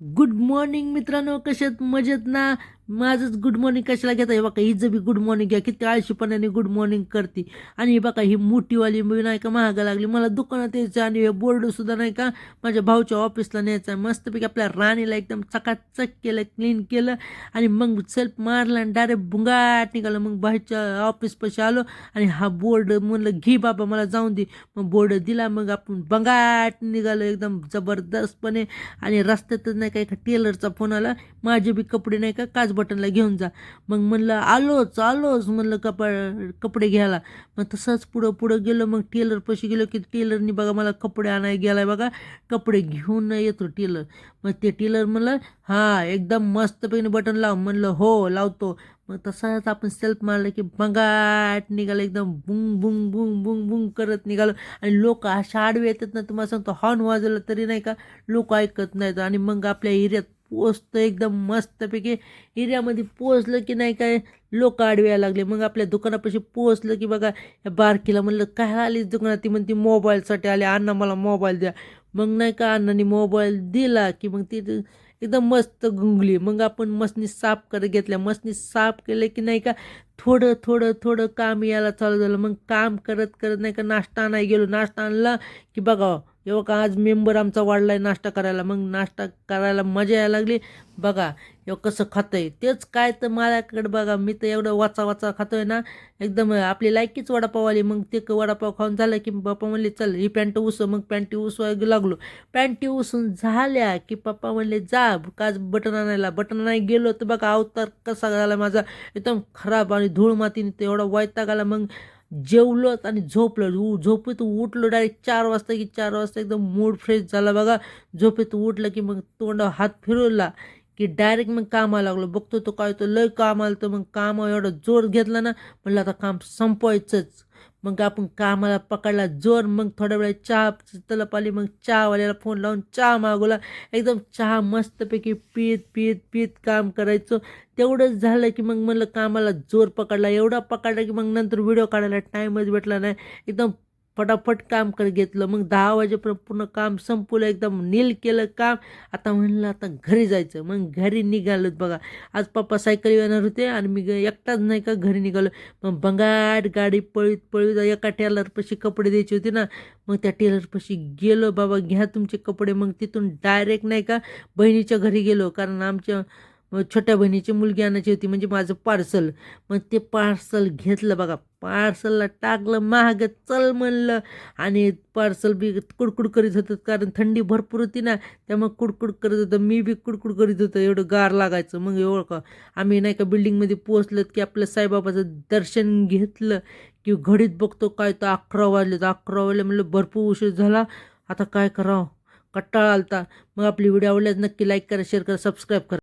Good morning मित्रांनो कशात मजेत ना? माझंच गुड मॉर्निंग कशाला घेता? हे बघा हिचं बी गुड मॉर्निंग घ्या. किती आळशीपणाने गुड मॉर्निंग करते. आणि हे बघा ही मोठीवाली मी नाही का महागा लागली? मला दुकानात यायचं आणि हे बोर्डसुद्धा नाही का माझ्या भाऊच्या ऑफिसला न्यायचं. आहे मस्तपैकी आपल्या राणीला एकदम चकाचक केलं क्लीन केलं. आणि मग सेल्फ मारला आणि डायरेक्ट भुंगाट निघालं. मग भाईच्या ऑफिसपाशी आलो आणि हा बोर्ड म्हणलं घे बाबा मला जाऊन दे. मग बोर्ड दिला मग आपण बंगाट निघालो एकदम जबरदस्तपणे. आणि रस्त्यातच नाही का एका टेलरचा फोन आला. माझे बी कपडे नाही का काच बटनला घेऊन जा. मग म्हणलं आलोच आलोच. म्हणलं कपा कपडे घ्यायला. मग तसंच पुढं पुढं गेलो. मग टेलरपाशी गेलो की टेलरनी बघा मला कपडे आणायला गेलाय बघा. कपडे घेऊन येतो टेलर मग ते टेलर म्हणलं हां एकदम मस्तपैकी बटन लाव. म्हणलं हो लावतो. मग तसाच आपण सेल्फ मारलं की बंगाट निघालं एकदम बुंग बुंग बुंग बुंग बुंग करत निघालो. आणि लोक अशा आडवे येतात ना तुम्हाला सांगतो हॉर्न वाजवलं तरी नाही का लोक ऐकत नाहीत. आणि मग आपल्या एरियात पोचतं एकदम मस्तपैकी. एरियामध्ये पोचलं की नाही काय लोक आडवे यायला लागले. मग आपल्या दुकानापाशी पोचलं की बघा या बारकीला म्हणलं काय आलीच दुकानात? ती म्हणते मोबाईलसाठी आले. अण्णा मला मोबाईल द्या. मग नाही का अण्णाने मोबाईल दिला की मग ती एकदम मस्त गुंगली. मग आपण मसनी साफ करत घेतल्या. मसनी साफ केलं की नाही का थोडं थोडं थोडं काम यायला चालू झालं. मग काम करत करत नाही का नाश्ता आणाय गेलो. नाश्ता आणला की बघा एवढं का आज मेंबर आमचा वाढला आहे नाश्ता करायला. मग नाश्ता करायला मजा यायला लागली. बघा एवढं कसं खातं आहे तेच काय तर माझ्याकडे बघा मी तर एवढं वाचा वाचा खातो आहे ना. एकदम आपली लायकीच वडापाव आली. मग ते क- वडापाव खाऊन झालं की पप्पा म्हणले चल ही पॅन्ट उसव मग पॅन्टी उसवायला लागलो. पॅन्टी उसून झाल्या की पप्पा म्हणले जा काच बटन आणायला. बटन आणायला गेलो तर बघा अवतार कसा झाला माझा. एकदम खराब आणि धूळ मातीने तेवढा वैताग आला मग जेवलोच आणि झोपलो उ झोपेत उठलो डायरेक्ट चार वाजता की चार वाजता एकदम मूड फ्रेश झाला बघा. झोपेत उठलं की मग तोंडावर हात फिरवला. की डायरेक्ट मग कामाला लागलो. बघतो तो काय तो लय काम आलं तर मग कामावर एवढा जोर घेतला ना म्हणलं आता काम संपवायचंच. मग आपण कामाला पकडला जोर मग थोड्या वेळा चहा तलप आली. मग चहावाल्याला फोन लावून चहा मागवला. एकदम चहा मस्तपैकी पीत पीत पीत काम करायचो. तेवढंच झालं की मग म्हणलं कामाला जोर पकडला. एवढा पकडला की मग नंतर व्हिडिओ काढायला टाईमच भेटला नाही. एकदम फटाफट काम कर घेतलं. मग दहा वाजेपर्यंत पूर्ण काम संपवलं एकदम नील केलं काम. आता म्हणलं आता घरी जायचं. मग घरी निघालोत बघा. आज पप्पा सायकल येणार होते आणि मी एकटाच नाही का घरी निघालो. मग बंगाट गाडी पळीत पळीत एका टेलरपाशी कपडे द्यायचे होते ना. मग त्या टेलरपाशी गेलो बाबा घ्या तुमचे कपडे. मग तिथून डायरेक्ट नाही का बहिणीच्या घरी गेलो. कारण आमच्या मग छोट्या बहिणीची मुलगी आणायची होती म्हणजे माझं पार्सल मग ते पार्सल घेतलं बघा. पार्सलला टाकलं महाग चल म्हणलं आणि पार्सल बी कुडकुड करीत होतं कारण थंडी भरपूर होती ना त्यामुळे कुडकुड करत होतं. मी बी कुडकुड करीत होतं एवढं गार लागायचं. मग एवढं का आम्ही नाही का बिल्डिंगमध्ये पोहोचलो की आपलं साईबाबाचं दर्शन घेतलं की घडीत बघतो काय तर अकरा वाजले. तर अकरा वाजले म्हणलं भरपूर उशीर झाला. आता काय करावं? कट्टाळा आलता. मग आपली व्हिडिओ आवडल्यास नक्की लाईक करा शेअर करा सबस्क्राईब करा.